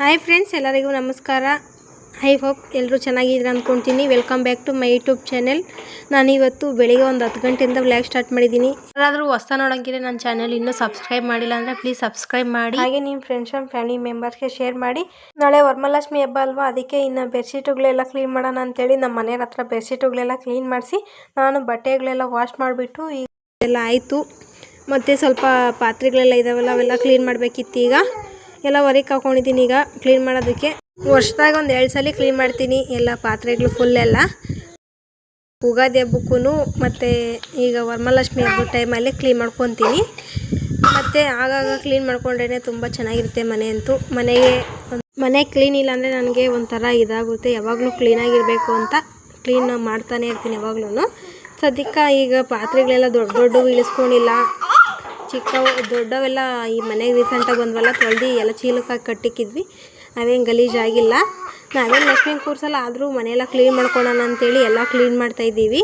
Hi friends ಎಲ್ಲರಿಗೂ ನಮಸ್ಕಾರ. I hope ಎಲ್ಲರೂ ಚೆನ್ನಾಗಿದ್ದೀರ ಅಂದ್ಕೊತೀನಿ welcome back to my YouTube channel ನಾನಿವತ್ತು ಬೆಳಿಗ್ಗೆ ಒಂದು ಹತ್ತು ಗಂಟೆಯಿಂದ ವ್ಲಾಗ್ ಸ್ಟಾರ್ಟ್ ಮಾಡಿದ್ದೀನಿ. ಯಾರಾದರೂ ಹೊಸ ನೋಡೋಂಗಿದ್ರೆ ನನ್ನ ಚಾನೆಲ್ ಇನ್ನೂ ಸಬ್ಸ್ಕ್ರೈಬ್ ಮಾಡಿಲ್ಲ ಅಂದರೆ ಪ್ಲೀಸ್ ಸಬ್ಸ್ಕ್ರೈಬ್ ಮಾಡಿ. ಹಾಗೆ ನಿಮ್ಮ ಫ್ರೆಂಡ್ಸ್ ಆ್ಯಂಡ್ ಫ್ಯಾಮಿಲಿ ಮೆಂಬರ್ಸ್ಗೆ ಶೇರ್ ಮಾಡಿ. ನಾಳೆ ವರಮಹಾಲಕ್ಷ್ಮಿ ಹಬ್ಬ ಅಲ್ವಾ? ಅದಕ್ಕೆ ಇನ್ನು ಬೆಡ್ಶೀಟುಗಳೆಲ್ಲ ಕ್ಲೀನ್ ಮಾಡೋಣ ಅಂತೇಳಿ ನಮ್ಮ ಮನೆಯವ್ರ ಹತ್ರ ಬೆಡ್ಶೀಟುಗಳೆಲ್ಲ ಕ್ಲೀನ್ ಮಾಡಿಸಿ, ನಾನು ಬಟ್ಟೆಗಳೆಲ್ಲ ವಾಶ್ ಮಾಡಿಬಿಟ್ಟು ಈಗ ಎಲ್ಲ ಆಯಿತು. ಮತ್ತು ಸ್ವಲ್ಪ ಪಾತ್ರೆಗಳೆಲ್ಲ ಇದಾವಲ್ಲ, ಅವೆಲ್ಲ ಕ್ಲೀನ್ ಮಾಡಬೇಕಿತ್ತು ಈಗ ಎಲ್ಲ ಹೊರಗೆ ಹಾಕೊಂಡಿದ್ದೀನಿ ಈಗ ಕ್ಲೀನ್ ಮಾಡೋದಕ್ಕೆ. ವರ್ಷದಾಗ ಒಂದು ಎರಡು ಸಲ ಕ್ಲೀನ್ ಮಾಡ್ತೀನಿ ಎಲ್ಲ ಪಾತ್ರೆಗಳು ಫುಲ್ ಎಲ್ಲ. ಉಗಾದಿ ಹಬ್ಬಕ್ಕೂ ಮತ್ತು ಈಗ ವರಮಹಾಲಕ್ಷ್ಮಿ ಹಬ್ಬದ ಟೈಮಲ್ಲಿ ಕ್ಲೀನ್ ಮಾಡ್ಕೊತೀನಿ. ಮತ್ತು ಆಗಾಗ ಕ್ಲೀನ್ ಮಾಡ್ಕೊಂಡ್ರೇ ತುಂಬ ಚೆನ್ನಾಗಿರುತ್ತೆ ಮನೆ ಅಂತೂ. ಮನೆಗೆ ಮನೆ ಕ್ಲೀನ್ ಇಲ್ಲ ಅಂದರೆ ನನಗೆ ಒಂಥರ ಇದಾಗುತ್ತೆ. ಯಾವಾಗಲೂ ಕ್ಲೀನಾಗಿರಬೇಕು ಅಂತ ಕ್ಲೀನ್ ಮಾಡ್ತಾನೆ ಇರ್ತೀನಿ ಯಾವಾಗ್ಲೂ ಸದ್ಯಕ್ಕೆ ಈಗ ಪಾತ್ರೆಗಳೆಲ್ಲ ದೊಡ್ಡ ದೊಡ್ಡವು ಇಳಿಸ್ಕೊಂಡಿಲ್ಲ. ಚಿಕ್ಕವು, ದೊಡ್ಡವೆಲ್ಲ ಈ ಮನೆಗೆ ರೀಸೆಂಟಾಗಿ ಬಂದವಲ್ಲ, ತೊಳ್ದು ಎಲ್ಲ ಚೀಲಕ್ಕಾಗಿ ಕಟ್ಟಿಕ್ಕಿದ್ವಿ. ಅವೇನು ಗಲೀಜಾಗಿಲ್ಲ ನಾವೇನು ಲಕ್ಷ್ಮೀ ಕೂರಿಸಲ್ಲ ಆದರೂ ಮನೆಯೆಲ್ಲ ಕ್ಲೀನ್ ಮಾಡ್ಕೊಳ್ಳೋಣ ಅಂತೇಳಿ ಎಲ್ಲ ಕ್ಲೀನ್ ಮಾಡ್ತಾಯಿದ್ದೀವಿ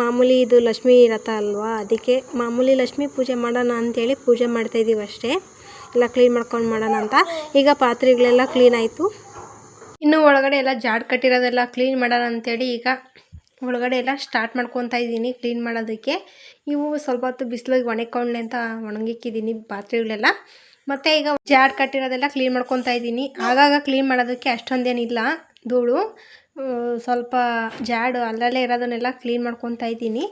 ಮಾಮೂಲಿ ಇದು ಲಕ್ಷ್ಮೀ ರಥ ಅಲ್ವಾ? ಅದಕ್ಕೆ ಮಾಮೂಲಿ ಲಕ್ಷ್ಮೀ ಪೂಜೆ ಮಾಡೋಣ ಅಂತೇಳಿ ಪೂಜೆ ಮಾಡ್ತಾಯಿದ್ದೀವಿ ಅಷ್ಟೇ. ಎಲ್ಲ ಕ್ಲೀನ್ ಮಾಡ್ಕೊಂಡು ಮಾಡೋಣ ಅಂತ. ಈಗ ಪಾತ್ರೆಗಳೆಲ್ಲ ಕ್ಲೀನ್ ಆಯಿತು. ಇನ್ನು ಒಳಗಡೆ ಎಲ್ಲ ಜಾಡ್ ಕಟ್ಟಿರೋದೆಲ್ಲ ಕ್ಲೀನ್ ಮಾಡೋಣ ಅಂತೇಳಿ ಈಗ ಒಳಗಡೆ ಎಲ್ಲ ಸ್ಟಾರ್ಟ್ ಮಾಡ್ಕೊತಾ ಇದ್ದೀನಿ ಕ್ಲೀನ್ ಮಾಡೋದಕ್ಕೆ. ಇವು ಸ್ವಲ್ಪ ಹೊತ್ತು ಬಿಸಿಲಿಗೆ ಒಣಕೊಂಡೆ ಅಂತ ಒಣಗಿಕ್ಕಿದ್ದೀನಿ ಪಾತ್ರೆಗಳೆಲ್ಲ. ಮತ್ತು ಈಗ ಜಾಡ್ ಕಟ್ಟಿರೋದೆಲ್ಲ ಕ್ಲೀನ್ ಮಾಡ್ಕೊತಾ ಇದ್ದೀನಿ. ಆಗಾಗ ಕ್ಲೀನ್ ಮಾಡೋದಕ್ಕೆ ಅಷ್ಟೊಂದೇನಿಲ್ಲ, ಧೂಳು ಸ್ವಲ್ಪ ಜಾಡು ಅಲ್ಲಲ್ಲೇ ಇರೋದನ್ನೆಲ್ಲ ಕ್ಲೀನ್ ಮಾಡ್ಕೊತಾ ಇದ್ದೀನಿ.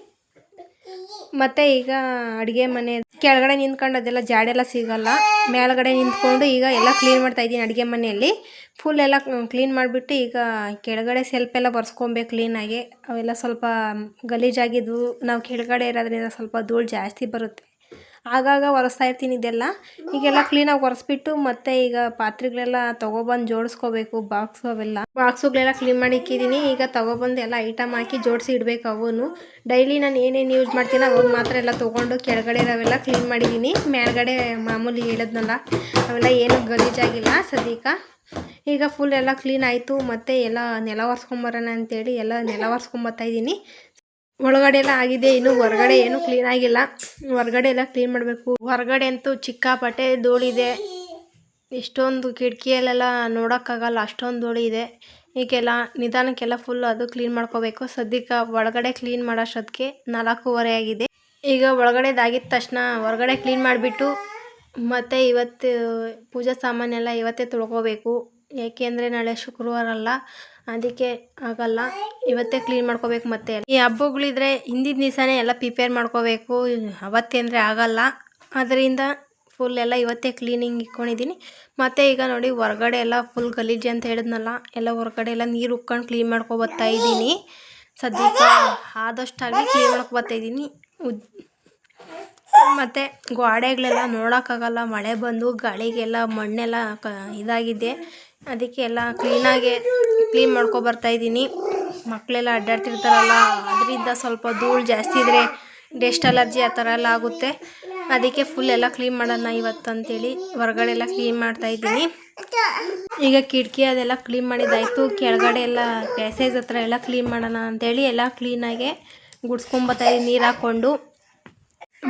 ಮತ್ತು ಈಗ ಅಡುಗೆ ಮನೆ ಕೆಳಗಡೆ ನಿಂತ್ಕೊಂಡು ಅದೆಲ್ಲ ಜಾಡೆಲ್ಲ ಸಿಗಲ್ಲ. ಮೇಲ್ಗಡೆ ನಿಂತ್ಕೊಂಡು ಈಗ ಎಲ್ಲ ಕ್ಲೀನ್ ಮಾಡ್ತಾ ಇದ್ದೀನಿ ಅಡುಗೆ ಮನೆಯಲ್ಲಿ. ಫುಲ್ ಎಲ್ಲ ಕ್ಲೀನ್ ಮಾಡಿಬಿಟ್ಟು ಈಗ ಕೆಳಗಡೆ ಸೆಲ್ಫ್ ಎಲ್ಲ ಬರ್ಸ್ಕೊಬೇಕು ಕ್ಲೀನಾಗಿ ಅವೆಲ್ಲ ಸ್ವಲ್ಪ ಗಲೀಜಾಗಿದ್ವು. ನಾವು ಕೆಳಗಡೆ ಇರೋದ್ರಿಂದ ಸ್ವಲ್ಪ ಧೂಳು ಜಾಸ್ತಿ ಬರುತ್ತೆ. ಆಗಾಗ ಒರೆಸ್ತಾ ಇರ್ತೀನಿ ಇದೆಲ್ಲ. ಈಗೆಲ್ಲ ಕ್ಲೀನಾಗಿ ಒರೆಸ್ಬಿಟ್ಟು ಮತ್ತೆ ಈಗ ಪಾತ್ರೆಗಳೆಲ್ಲ ತೊಗೊಬಂದು ಜೋಡಿಸ್ಕೋಬೇಕು ಬಾಕ್ಸು ಅವೆಲ್ಲ. ಬಾಕ್ಸುಗಳೆಲ್ಲ ಕ್ಲೀನ್ ಮಾಡಿ ಇಕ್ಕಿದ್ದೀನಿ ಈಗ ತೊಗೊಬಂದು ಎಲ್ಲ ಐಟಮ್ ಹಾಕಿ ಜೋಡಿಸಿ ಇಡಬೇಕು ಅವನು. ಡೈಲಿ ನಾನು ಏನೇನು ಯೂಸ್ ಮಾಡ್ತೀನಿ ಅವಾಗ ಮಾತ್ರ ಎಲ್ಲ ತೊಗೊಂಡು ಕೆಳಗಡೆ ಇರೋವೆಲ್ಲ ಕ್ಲೀನ್ ಮಾಡಿದ್ದೀನಿ ಮೇಲ್ಗಡೆ ಮಾಮೂಲಿ ಹೇಳಿದ್ನಲ್ಲ, ಅವೆಲ್ಲ ಏನು ಗಲೀಜಾಗಿಲ್ಲ ಸದ್ಯಕ್ಕೆ. ಈಗ ಫುಲ್ ಎಲ್ಲ ಕ್ಲೀನ್ ಆಯಿತು. ಮತ್ತು ಎಲ್ಲ ನೆಲ ಒರೆಸ್ಕೊಂಬರೋಣ ಅಂತೇಳಿ ಎಲ್ಲ ನೆಲ ಒರೆಸ್ಕೊಂಬರ್ತಾಯಿದ್ದೀನಿ ಒಳಗಡೆ ಎಲ್ಲ ಆಗಿದೆ, ಇನ್ನು ಹೊರಗಡೆ ಏನು ಕ್ಲೀನ್ ಆಗಿಲ್ಲ. ಹೊರಗಡೆ ಎಲ್ಲ ಕ್ಲೀನ್ ಮಾಡಬೇಕು. ಹೊರಗಡೆ ಅಂತೂ ಚಿಕ್ಕಾಪಟ್ಟೆ ಧೂಳಿದೆ ಎಷ್ಟೊಂದು ಕಿಟಕಿಯಲ್ಲೆಲ್ಲ ನೋಡೋಕ್ಕಾಗಲ್ಲ, ಅಷ್ಟೊಂದು ಧೂಳು ಇದೆ. ಈಗೆಲ್ಲ ನಿಧಾನಕ್ಕೆಲ್ಲ ಫುಲ್ ಅದು ಕ್ಲೀನ್ ಮಾಡ್ಕೋಬೇಕು. ಸದ್ಯಕ್ಕೆ ಒಳಗಡೆ ಕ್ಲೀನ್ ಮಾಡೋಷ್ಟೊತ್ತಿಗೆ ನಾಲ್ಕೂವರೆ ಆಗಿದೆ. ಈಗ ಒಳಗಡೆದಾಗಿದ್ದ ತಕ್ಷಣ ಹೊರಗಡೆ ಕ್ಲೀನ್ ಮಾಡಿಬಿಟ್ಟು ಮತ್ತು ಇವತ್ತು ಪೂಜಾ ಸಾಮಾನೆಲ್ಲ ಇವತ್ತೇ ತೊಳ್ಕೋಬೇಕು. ಏಕೆಂದರೆ ನಾಳೆ ಶುಕ್ರವಾರ ಅಲ್ಲ, ಅದಕ್ಕೆ ಆಗಲ್ಲ. ಇವತ್ತೇ ಕ್ಲೀನ್ ಮಾಡ್ಕೋಬೇಕು ಮತ್ತೆ. ಈ ಹಬ್ಬಗಳಿದ್ರೆ ಹಿಂದಿನ ದಿವಸನೇ ಎಲ್ಲ ಪ್ರಿಪೇರ್ ಮಾಡ್ಕೋಬೇಕು. ಅವತ್ತೇ ಅಂದರೆ ಆಗಲ್ಲ. ಅದರಿಂದ ಫುಲ್ ಎಲ್ಲ ಇವತ್ತೇ ಕ್ಲೀನಿಂಗ್ ಇಟ್ಕೊಂಡಿದ್ದೀನಿ ಮತ್ತು ಈಗ ನೋಡಿ ಹೊರಗಡೆ ಎಲ್ಲ ಫುಲ್ ಗಲೀಜು ಅಂತ ಹೇಳಿದ್ನಲ್ಲ, ಎಲ್ಲ ಹೊರಗಡೆ ಎಲ್ಲ ನೀರು ಉಕ್ಕೊಂಡು ಕ್ಲೀನ್ ಮಾಡ್ಕೊ ಬರ್ತಾ ಇದ್ದೀನಿ ಸದ್ಯಕ್ಕೆ ಆದಷ್ಟಾಗಿ ಕ್ಲೀನ್ ಮಾಡ್ಕೊ ಬರ್ತಾ ಇದ್ದೀನಿ ಉದ್ ಮತ್ತು ಗೋಡೆಗಳೆಲ್ಲ ನೋಡೋಕ್ಕಾಗಲ್ಲ, ಮಳೆ ಬಂದು ಗಾಳಿಗೆಲ್ಲ ಮಣ್ಣೆಲ್ಲ ಕ ಇದಾಗಿದೆ. ಅದಕ್ಕೆ ಎಲ್ಲ ಕ್ಲೀನಾಗೆ ಕ್ಲೀನ್ ಮಾಡ್ಕೊ ಇದ್ದೀನಿ ಮಕ್ಕಳೆಲ್ಲ ಅಡ್ಡಾಡ್ತಿರ್ತಾರಲ್ಲ, ಅದರಿಂದ ಸ್ವಲ್ಪ ಧೂಳು ಜಾಸ್ತಿ ಇದ್ದರೆ ಡೆಸ್ಟ್ ಅಲರ್ಜಿ ಆ ಥರ ಎಲ್ಲ ಆಗುತ್ತೆ. ಅದಕ್ಕೆ ಫುಲ್ ಎಲ್ಲ ಕ್ಲೀನ್ ಮಾಡೋಣ ಇವತ್ತು ಅಂತೇಳಿ ಹೊರಗಡೆ ಎಲ್ಲ ಕ್ಲೀನ್ ಮಾಡ್ತಾ ಇದ್ದೀನಿ. ಈಗ ಕಿಟಕಿ ಅದೆಲ್ಲ ಕ್ಲೀನ್ ಮಾಡಿದ್ದಾಯಿತು. ಕೆಳಗಡೆ ಎಲ್ಲ ಪ್ಯಾಸೇಜ್ ಹತ್ರ ಎಲ್ಲ ಕ್ಲೀನ್ ಮಾಡೋಣ ಅಂತೇಳಿ ಎಲ್ಲ ಕ್ಲೀನಾಗೆ ಗುಡ್ಸ್ಕೊಂಬತ್ತಾಯಿದ್ದೀನಿ ನೀರು ಹಾಕ್ಕೊಂಡು.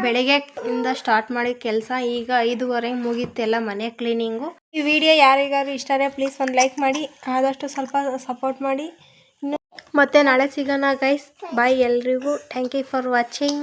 ಬೆಳಗ್ಗೆ ಇಂದ ಸ್ಟಾರ್ಟ್ ಮಾಡಿದ ಕೆಲಸ ಈಗ ಐದುವರೆಗೆ ಮುಗೀತೆಲ್ಲ ಮನೆ ಕ್ಲೀನಿಂಗು ಈ ವಿಡಿಯೋ ಯಾರಿಗಾದ್ರು ಇಷ್ಟನೇ ಪ್ಲೀಸ್ ಒಂದು ಲೈಕ್ ಮಾಡಿ. ಆದಷ್ಟು ಸ್ವಲ್ಪ ಸಪೋರ್ಟ್ ಮಾಡಿ. ಮತ್ತೆ ನಾಳೆ ಸಿಗೋಣ ಗೈಸ್ ಬಾಯ್ ಎಲ್ರಿಗೂ. Thank you for watching